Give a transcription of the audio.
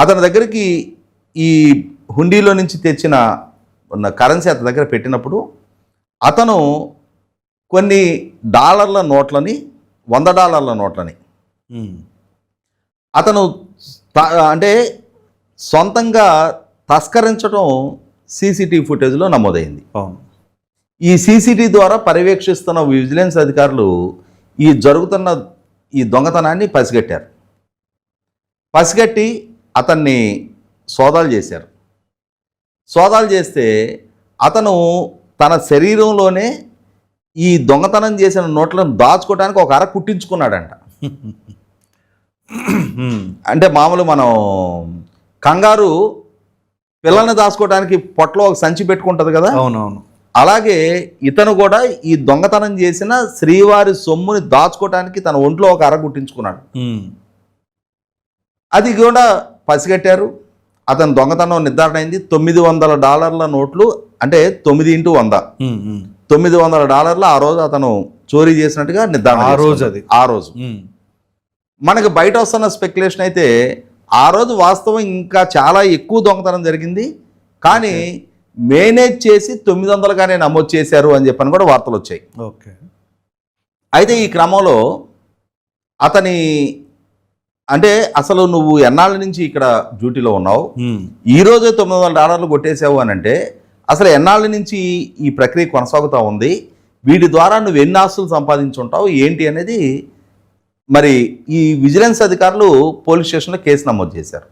అతని దగ్గరికి ఈ హుండీలో నుంచి తెచ్చిన ఉన్న కరెన్సీ అతని దగ్గర పెట్టినప్పుడు అతను కొన్ని డాలర్ల నోట్లని వంద డాలర్ల నోట్లని. అతను అంటే సొంతంగా తస్కరించడం సీసీటీవీ ఫుటేజ్లో నమోదైంది. అవును. ఈ సీసీటీవీ ద్వారా పర్యవేక్షిస్తున్న విజిలెన్స్ అధికారులు ఈ జరుగుతున్న ఈ దొంగతనాన్ని పసిగట్టారు. పసిగట్టి అతన్ని సోదాలు చేశారు సోదాలు చేస్తే అతను తన శరీరంలోనే ఈ దొంగతనం చేసిన నోట్లను దాచుకోవడానికి ఒక అర కుట్టించుకున్నాడంట. అంటే మామూలు మనం కంగారు పిల్లల్ని దాచుకోవడానికి పొట్టలో ఒక సంచి పెట్టుకుంటుంది కదా అవునవును అలాగే ఇతను కూడా ఈ దొంగతనం చేసిన శ్రీవారి సొమ్ముని దాచుకోవటానికి తన ఒంట్లో ఒక అర గుట్టించుకున్నాడు. అది కూడా పసిగట్టారు అతను దొంగతనం నిర్ధారణ అయింది తొమ్మిది వందల డాలర్ల నోట్లు అంటే తొమ్మిది ఇంటూ వంద. తొమ్మిది వందల డాలర్లు ఆ రోజు అతను చోరీ చేసినట్టుగా నిర్ధారణ ఆ రోజు. అది. ఆ రోజు. మనకి బయట వస్తున్న స్పెక్యులేషన్ అయితే ఆ రోజు వాస్తవం ఇంకా చాలా ఎక్కువ దొంగతనం జరిగింది కానీ మేనేజ్ చేసి తొమ్మిది వందలుగానే నమోదు చేశారు అని చెప్పని కూడా వార్తలు వచ్చాయి ఓకే అయితే ఈ క్రమంలో అతని అంటే అసలు నువ్వు ఎన్నాళ్ళ నుంచి ఇక్కడ డ్యూటీలో ఉన్నావు. ఈ రోజే తొమ్మిది వందల డాలర్లు కొట్టేసావు అని అంటే అసలు ఎన్నాళ్ళ నుంచి ఈ ప్రక్రియ కొనసాగుతూ ఉంది వీటి ద్వారా నువ్వు ఎన్ని ఆస్తులు సంపాదించుంటావు ఏంటి అనేది మరి ఈ విజిలెన్స్ అధికారులు పోలీస్ స్టేషన్లో కేసు నమోదు చేశారు.